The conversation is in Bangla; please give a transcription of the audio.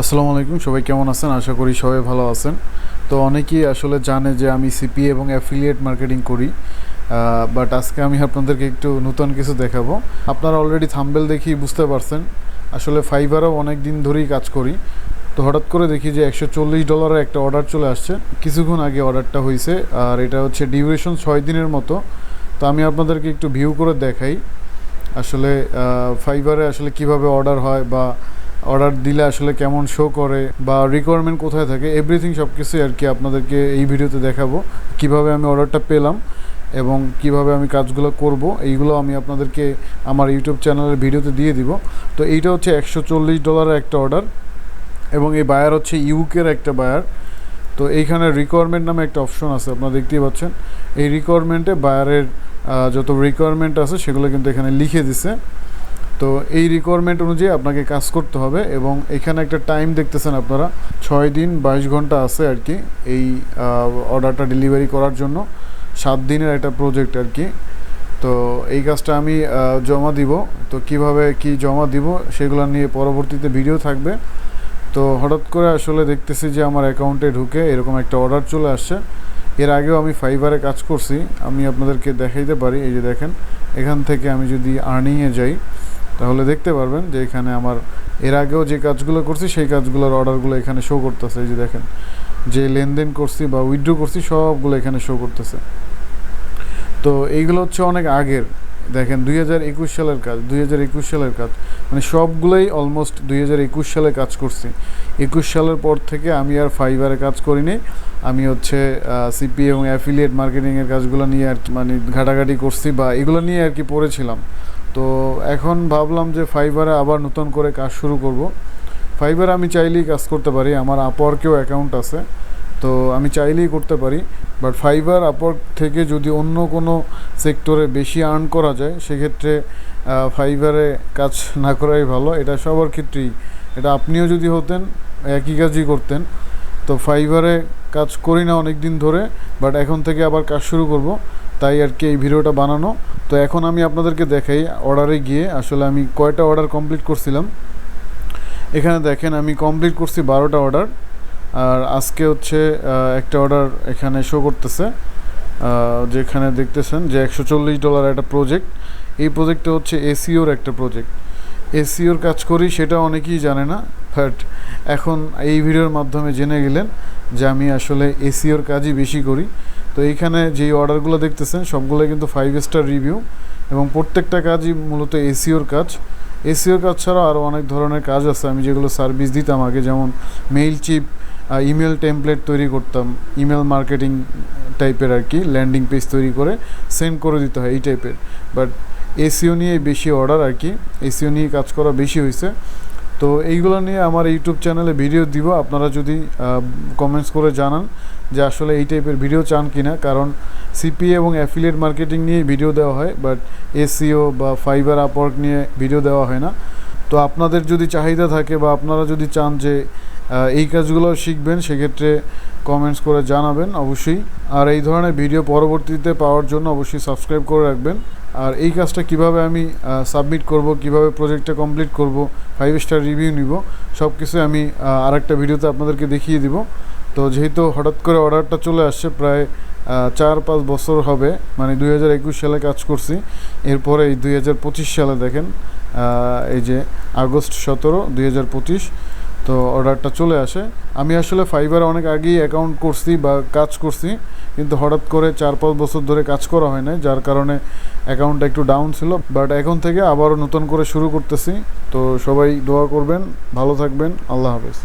আসসালামু আলাইকুম, সবাই কেমন আছেন? আশা করি সবাই ভালো আছেন। তো অনেকেই আসলে জানে যে আমি সিপি এবং অ্যাফিলিয়েট মার্কেটিং করি বাট আজকে আমি আপনাদেরকে একটু নতুন কিছু দেখাবো। আপনারা অলরেডি থাম্বেল দেখেই বুঝতে পারছেন, আসলে ফাইবারও অনেক দিন ধরেই কাজ করি। তো হঠাৎ করে দেখি যে একশো চল্লিশ ডলারের একটা অর্ডার চলে আসছে। কিছুক্ষণ আগে অর্ডারটা হয়েছে, আর এটা হচ্ছে ডিউরেশন ছয় দিনের মতো। তো আমি আপনাদেরকে একটু ভিউ করে দেখাই, আসলে ফাইবারে আসলে কীভাবে অর্ডার হয় বা অর্ডার দিলে আসলে কেমন শো করে বা রিকোয়ারমেন্ট কোথায় থাকে এভরিথিং সব কিছুই আর কি আপনাদেরকে এই ভিডিওতে দেখাবো। কীভাবে আমি অর্ডারটা পেলাম এবং কীভাবে আমি কাজগুলো করব, এইগুলো আমি আপনাদেরকে আমার ইউটিউব চ্যানেলের ভিডিওতে দিয়ে দিব। তো এইটা হচ্ছে একশো চল্লিশ ডলারের একটা অর্ডার এবং এই বায়ার হচ্ছে ইউকের একটা বায়ার তো এইখানে রিকোয়ারমেন্ট নামে একটা অপশন আছে, আপনারা দেখতেই পাচ্ছেন। এই রিকোয়ারমেন্টে বায়ারের যত রিকোয়ারমেন্ট আছে সেগুলো কিন্তু এখানে লিখে দিছে। তো এই রিকোয়ারমেন্ট অনুযায়ী আপনাকে কাজ করতে হবে এবং এখানে একটা টাইম দেখতেছেন আপনারা, ছয় দিন বাইশ ঘণ্টা আছে আর কি এই অর্ডারটা ডেলিভারি করার জন্য, সাত দিনের একটা প্রজেক্ট আর কি। তো এই কাজটা আমি জমা দিব। তো কীভাবে কি জমা দিব সেগুলো নিয়ে পরবর্তীতে ভিডিও থাকবে। তো হঠাৎ করে আসলে দেখতেছি যে আমার অ্যাকাউন্টে ঢুকে এরকম একটা অর্ডার চলে আসছে। এর আগেও আমি ফাইবারে কাজ করছি। আমি আপনাদেরকে দেখাইতে পারি, এই যে দেখেন, এখান থেকে আমি যদি আর্নিংয়ে যাই তাহলে দেখতে পারবেন যে এখানে আমার, এর আগেও যে কাজগুলো করছি, সেই কাজগুলোর অর্ডারগুলো এখানে শো করতেছে। এই যে দেখেন, যে লেনদেন করছি বা উইথড্র করছি, সবগুলো এখানে শো করতেছে। তো এইগুলো হচ্ছে অনেক আগের। দেখেন দুই হাজার একুশ সালের কাজ, দুই হাজার একুশ সালের কাজ। মানে সবগুলোই অলমোস্ট দুই হাজার একুশ সালে কাজ করছি। একুশ সালের পর থেকে আমি আর ফাইবারে কাজ করিনি। আমি হচ্ছে সিপি এবং অ্যাফিলিয়েট মার্কেটিংয়ের কাজগুলো নিয়ে আর মানে ঘাটাঘাটি করছি বা এগুলো নিয়ে আর কি পড়েছিলাম। তো এখন ভাবলাম যে ফাইবারে আবার নতুন করে কাজ শুরু করব। ফাইবারে আমি চাইলেই কাজ করতে পারি, আমার আপওয়ার্কেও অ্যাকাউন্ট আছে, তো আমি চাইলেই করতে পারি বাট ফাইবার আপওয়ার্ক থেকে যদি অন্য কোনো সেক্টরে বেশি আর্ন করা যায়, সেক্ষেত্রে ফাইবারে কাজ না করাই ভালো, এটা সবার ক্ষেত্রেই। এটা আপনিও যদি হতেন, একই কাজই করতেন। তো ফাইবারে কাজ করি না অনেক দিন ধরে বাট এখন থেকে আবার কাজ শুরু করব। তাই আর কি এই ভিডিওটা বানানো। তো এখন আমি আপনাদেরকে দেখাই অর্ডারে গিয়ে। আসলে আমি কয়টা অর্ডার কমপ্লিট করছিলাম। এখানে দেখেন, আমি কমপ্লিট করছি বারোটা অর্ডার। আর আজকে হচ্ছে একটা অর্ডার এখানে শো করতেছে। যেখানে দেখতেছেন যে একশো চল্লিশ ডলার একটা প্রজেক্ট এই প্রজেক্টটা হচ্ছে এসিওর একটা প্রজেক্ট এসিওর কাজ করি, সেটা অনেকেই জানে না বাট এখন এই ভিডিওর মাধ্যমে জেনে গেলেন যে আমি আসলে এসিওর কাজই বেশি করি। তো এইখানে যেই অর্ডারগুলো দেখতেছেন সবগুলো কিন্তু ফাইভ স্টার রিভিউ এবং প্রত্যেকটা কাজই মূলত এসিওর কাজ। এসিওর কাজ ছাড়াও আরও অনেক ধরনের কাজ আছে। আমি যেগুলো সার্ভিস দিতাম আগে, যেমন মেইল চিপ ইমেল টেমপ্লেট তৈরি করতাম ইমেল মার্কেটিং টাইপের আর কি ল্যান্ডিং পেজ তৈরি করে সেন্ড করে দিতে হয় এই টাইপের বাট এসিও নিয়ে বেশি অর্ডার আর কি। এসিও নিয়ে কাজ করা বেশি হয়েছে। তো এইগুলো নিয়ে আমার ইউটিউব চ্যানেলে ভিডিও দিব। আপনারা যদি কমেন্টস করে জানান যে আসলে এই টাইপের ভিডিও চান কি না কারণ সিপিএ এবং অ্যাফিলিয়েট মার্কেটিং নিয়ে ভিডিও দেওয়া হয় বাট এসিও বা ফাইবার আপওয়ার্ক নিয়ে ভিডিও দেওয়া হয় না। তো আপনাদের যদি চাহিদা থাকে বা আপনারা যদি চান যে এই কাজগুলো শিখবেন, সেক্ষেত্রে কমেন্টস করে জানাবেন, অবশ্যই। আর এই ধরনের ভিডিও পরবর্তীতে পাওয়ার জন্য অবশ্যই সাবস্ক্রাইব করে রাখবেন। আর এই কাজটা কীভাবে আমি সাবমিট করব, কীভাবে প্রজেক্টটা কমপ্লিট করব ফাইভ স্টার রিভিউ নিব সব কিছু আমি আরেকটা ভিডিওতে আপনাদেরকে দেখিয়ে দিব। তো যেহেতু হঠাৎ করে অর্ডারটা চলে আসছে, প্রায় চার পাঁচ বছর হবে মানে দুই হাজার একুশ সালে কাজ করছি। এরপরে এই দুই হাজার পঁচিশ সালে দেখেন এই যে আগস্ট সতেরো, দুই হাজার তো অর্ডারটা চলে আসে। আমি আসলে ফাইবার অনেক আগেই অ্যাকাউন্ট করছি বা কাজ করছি, কিন্তু হঠাৎ করে চার পাঁচ বছর ধরে কাজ করা হয় না যার কারণে অ্যাকাউন্টটা একটু ডাউন ছিল। বাট এখন থেকে আবারও নতুন করে শুরু করতেছি। তো সবাই দোয়া করবেন, ভালো থাকবেন, আল্লাহ হাফেজ।